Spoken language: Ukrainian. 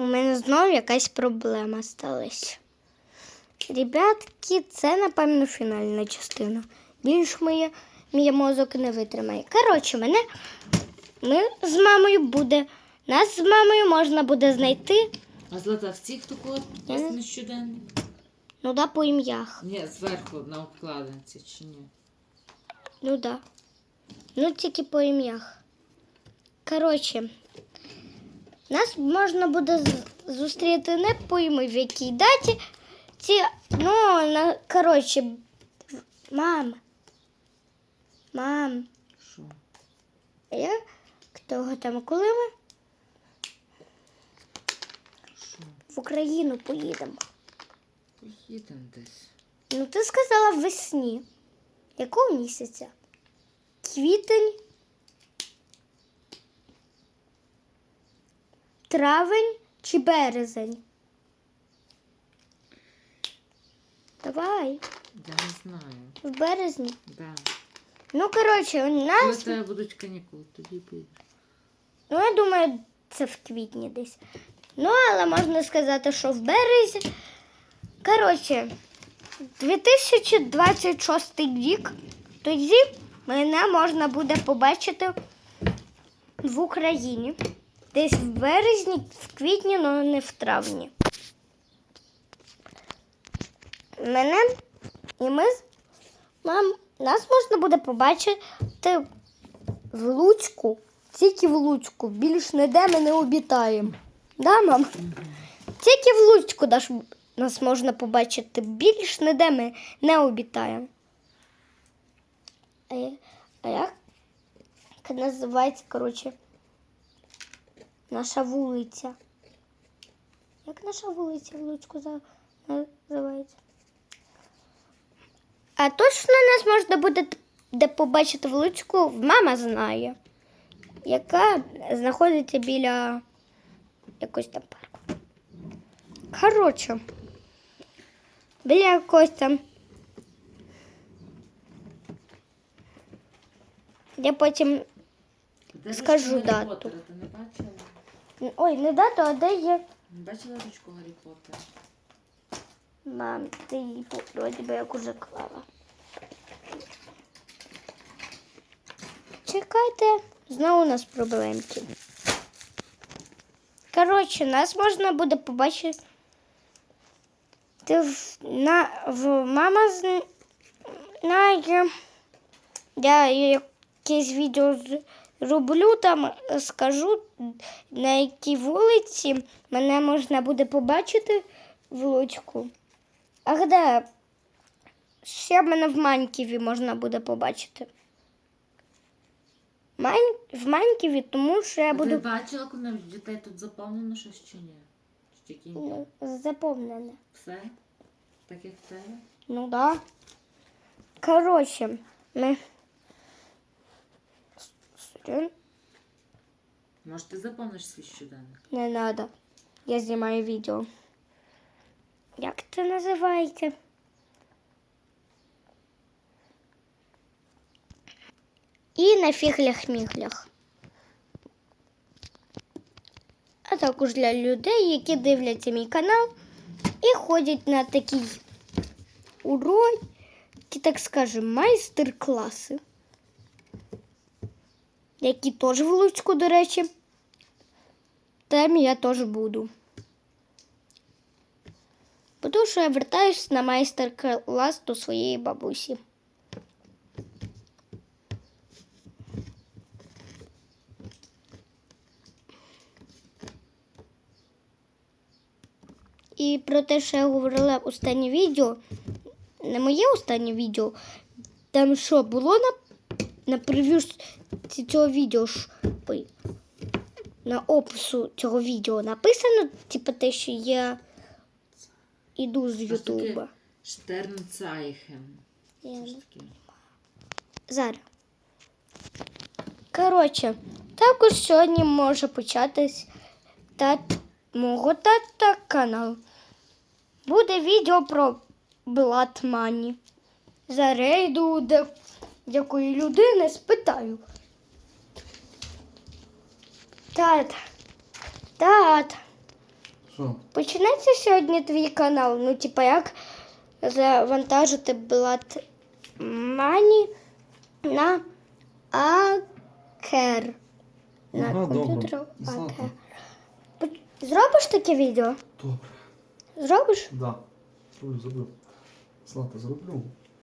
У мене знову якась проблема сталася. Ребятки, це, напевно, фінальна частина. Більш моє, мій мозок не витримає. Коротше, мене ми з мамою буде. Нас з мамою можна буде знайти. А Злата, всіх не- на щоденник? Ну да, по ім'ях. Ні, зверху на обкладинці чи ні? Ну да. Ну, тільки по ім'ях. Коротше, нас можна буде зустріти не пойми в якій даті. Ці, ну, на, коротше, мам. Мам, Що? я того там, коли ми Що? в Україну поїдемо? Поїдемо десь. Ну, ти сказала весні. Якого місяця? Квітень? Травень чи березень? Давай, Я не знаю. в березні. Да. Ну, коротше, у Коли нас. в тебе будуть канікули, тоді поїдемо. Ну, я думаю, це в квітні десь. Ну, але можна сказати, що в березні. Коротше, 2026 рік, тоді мене можна буде побачити в Україні. Десь в березні, в квітні, але не в травні. Мене і ми мам, нас можна буде побачити в Луцьку, тільки в Луцьку, більш ніде ми не обітаємо. Да, мам? Тільки в Луцьку нас можна побачити, більш ніде ми не обітаємо. А як називається, коротше, наша вулиця? Як наша вулиця в Луцьку називається? А точно нас можна буде де побачити в Луцьку, мама знає, яка знаходиться біля якогось там парку. Коротше, біля якогось там. Я потім. Скажу дату. Поттера Ти не бачила? Ой, не дату, а де є. Бачила ручку Гаррі Поттера? Мам, ти її вроді би як уже клала. Чекайте, знову у нас проблемки. Коротше, нас можна буде побачити в, на, в мама знає. Я якесь відео з- зроблю, там скажу, на якій вулиці мене можна буде побачити в Луцьку. А де? Ще мене в Маньківі можна буде побачити. Мань... В Маньківі, тому що я А Ти буду бачила, коли дітей тут заповнено щось чи ні? Чи тільки ні? ну. Все? Так як тебе? Ну да. Коротше, ми. Сорян, Може, ти заповниш свій щоденник? Не надо. Я знімаю відео. Як це називається? І на фіглях-міглях. А також для людей, які дивляться мій канал і ходять на такі уроки, так скажемо, майстер-класи. Які теж в Луцьку, до речі. Там я теж буду. Тому що я вертаюсь на майстер-клас до своєї бабусі. І про те, що я говорила в останнє відео, не моє останнє відео, там що було на, на прев'ю цього відео, ой, на опису цього відео написано, типу те, що я іду з Ютуба. Штернцайхен. Я? Зараз. Коротше, також сьогодні може початись тат... мого тата канал. Буде відео про Блатмані. За рейду де... якої людини спитаю. Тат, тат, Що? Починається сьогодні твій канал. Ну, типа, як завантажити блат мані на Акер. На Ага, добре. комп'ютер. Акер. Зробиш таке відео? Добре. Зробиш? Да. Зроблю, зроблю. Злата, зроблю.